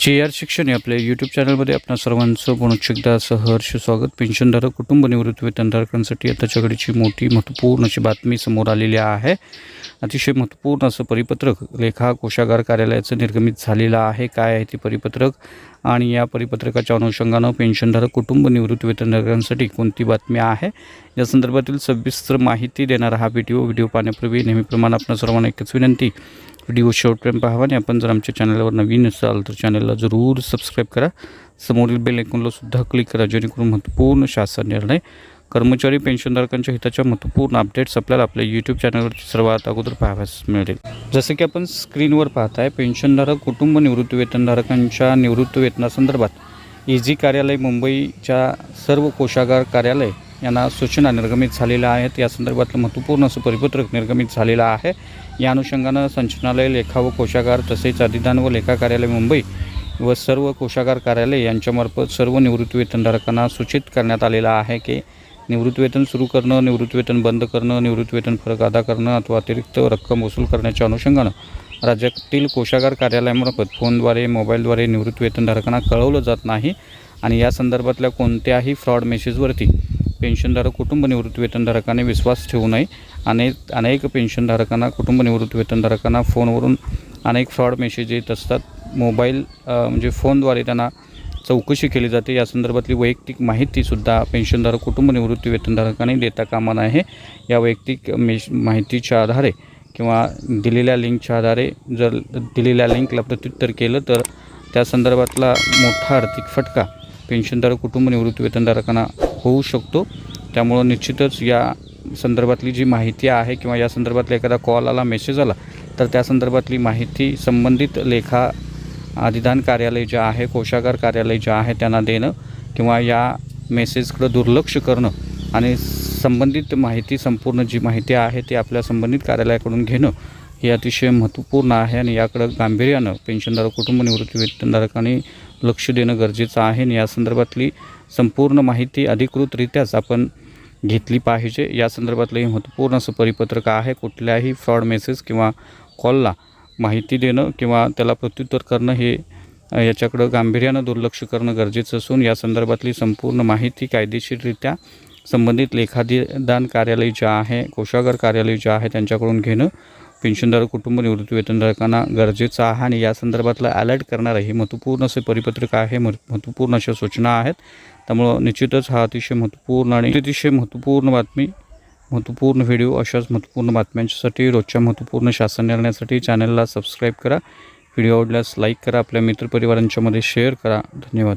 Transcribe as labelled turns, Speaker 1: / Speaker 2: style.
Speaker 1: जे आर शिक्षण या आपल्या यूट्यूब चॅनलमध्ये आपणा सर्वांचं पुनश्चिकदा सहर्ष स्वागत. पेन्शनधारक कुटुंब निवृत्त वेतनधारकांसाठी आता घडीची मोठी महत्त्वपूर्ण अशी बातमी समोर आलेली आहे. अतिशय महत्त्वपूर्ण असं परिपत्रक लेखा कोशागार कार्यालयाचं निर्गमित झालेलं आहे. काय आहे ते परिपत्रक? आणि या परिपत्रकाच्या अनुषंगानं पेन्शनधारक कुटुंब निवृत्त वेतनधारकांसाठी कोणती बातमी आहे? या संदर्भातील सविस्तर माहिती देणारा हा व्हिडिओ व्हिडिओ पाहण्यापूर्वी नेहमीप्रमाणे आपल्या सर्वांना एकच विनंती व्हिडिओ शेवटपर्यंत पाहावा आणि आपण जर आमच्या चॅनलवर नवीन असाल तर चॅनलला जरूर सबस्क्राईब करा. समोरील बेल ऐकूनला सुद्धा क्लिक करा जेणेकरून महत्त्वपूर्ण शासन निर्णय कर्मचारी पेन्शनधारकांच्या हिताच्या महत्त्वपूर्ण अपडेट्स आपल्याला आपल्या यूट्यूब चॅनलवर सर्वात अगोदर पाहाव्यास मिळेल. जसं की आपण स्क्रीनवर पाहताय पेन्शनधारक कुटुंब निवृत्तीवेतनधारकांच्या निवृत्तीवेतनासंदर्भात निवृत्ती वेतनासंदर्भात इझी कार्यालय मुंबईच्या सर्व कोषागार कार्यालय यांना सूचना निर्गमित झालेल्या आहेत. या संदर्भातलं महत्त्वपूर्ण असं परिपत्रक निर्गमित झालेलं आहे. या अनुषंगानं संचालनालय लेखा व कोशागार तसेच अधिदान व लेखा कार्यालय मुंबई व सर्व कोशागार कार्यालय यांच्यामार्फत सर्व निवृत्तीवेतनधारकांना सूचित करण्यात आलेलं आहे की निवृत्तीवेतन सुरू करणं निवृत्तीवेतन बंद करणं निवृत्तीवेतन फरक अदा करणं अथवा अतिरिक्त रक्कम वसूल करण्याच्या अनुषंगानं राज्यातील कोशागार कार्यालयामार्फत फोनद्वारे मोबाईलद्वारे निवृत्तीवेतनधारकांना कळवलं जात नाही. आणि या संदर्भातल्या कोणत्याही फ्रॉड मेसेजवरती पेन्शनधारक कुटुंब निवृत्ती वेतनधारकाने विश्वास ठेवू नये. अनेक अनेक पेन्शनधारकांना कुटुंब निवृत्ती वेतनधारकांना फोनवरून अनेक फ्रॉड मेसेज येत असतात. मोबाईल म्हणजे फोनद्वारे त्यांना चौकशी केली जाते. या संदर्भातली वैयक्तिक माहितीसुद्धा पेन्शनधारक कुटुंब निवृत्ती वेतनधारकाने देता कामा नये. या वैयक्तिक मेश माहितीच्या आधारे किंवा दिलेल्या लिंकच्या आधारे जर दिलेल्या लिंकला प्रत्युत्तर केलं तर त्या संदर्भातला मोठा आर्थिक फटका पेन्शनधारक कुटुंब निवृत्ती वेतनधारकांना होऊ शकतो. त्यामुळं निश्चितच या संदर्भातली जी माहिती आहे किंवा या संदर्भातला एखादा कॉल आला मेसेज आला तर त्या संदर्भातली माहिती संबंधित लेखा अधिदान कार्यालय जे आहे कोशागार कार्यालय जे आहे त्यांना देणं किंवा या मेसेजकडं दुर्लक्ष करणं आणि संबंधित माहिती संपूर्ण जी माहिती आहे ती आपल्या संबंधित कार्यालयाकडून घेणं हे अतिशय महत्त्वपूर्ण आहे आणि याकडं गांभीर्यानं पेन्शनधारक कुटुंब निवृत्ती वेतनधारकांनी लक्ष देणं गरजेचं आहे आणि या संदर्भातली संपूर्ण माहिती अधिकृतरित्याच आपण घेतली पाहिजे. या संदर्भातलं हे महत्त्वपूर्ण असं परिपत्रक आहे. कुठल्याही फ्रॉड मेसेज किंवा कॉलला माहिती देणं किंवा त्याला प्रत्युत्तर करणं हे याच्याकडं गांभीर्यानं दुर्लक्ष करणं गरजेचं असून या संदर्भातली संपूर्ण माहिती कायदेशीररित्या संबंधित लेखाधिदान कार्यालय जे आहे कोशागार कार्यालय जे आहे त्यांच्याकडून घेणं पेन्शनधारक कुटुंब निवृत्तीवेतनधारकांना गरजेचं आहे. आणि या संदर्भातलं अलर्ट करणारं हे महत्त्वपूर्ण असे परिपत्रक आहे महत्त्वपूर्ण अशा सूचना आहेत. त्यामुळं निश्चितच हा अतिशय महत्त्वपूर्ण आणि अतिशय महत्त्वपूर्ण बातमी महत्त्वपूर्ण व्हिडिओ अशाच महत्त्वपूर्ण बातम्यांसाठी रोजच्या महत्त्वपूर्ण शासन निर्णयासाठी चॅनलला सबस्क्राईब करा. व्हिडिओ आवडल्यास लाईक करा आपल्या मित्रपरिवारांच्यामध्ये शेअर करा. धन्यवाद.